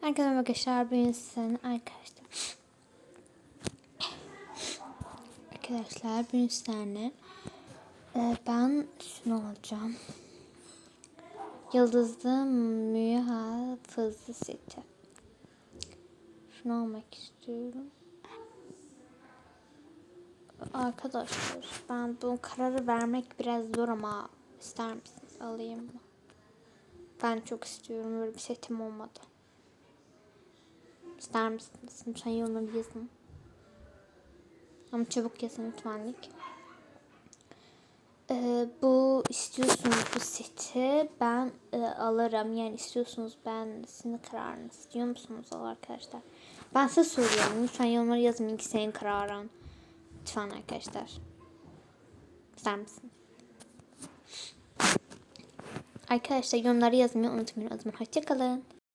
Herkese arkadaşlar bugün sizin arkadaşlar. Arkadaşlar bugün sizlerle e, ben şunu alacağım. Yıldızlı mühafızı seti. Şunu almak istiyorum. Arkadaşlar ben bu kararı vermek biraz zor ama ister misiniz alayım mı? Ben çok istiyorum böyle bir setim olmadı. İster misiniz? Lütfen yorumları yazın. Ama çabuk yazın lütfenlik. Ee, bu istiyorsunuz bu seti ben e, alırım. Yani istiyorsunuz ben sizin kararınız. İstiyor musunuz arkadaşlar? Ben size soruyorum. Lütfen yorumları yazın ki senin kararın. Lütfen arkadaşlar. İster misiniz? Arkadaşlar yorumları yazmayı unutmayın o zaman. Hoşçakalın.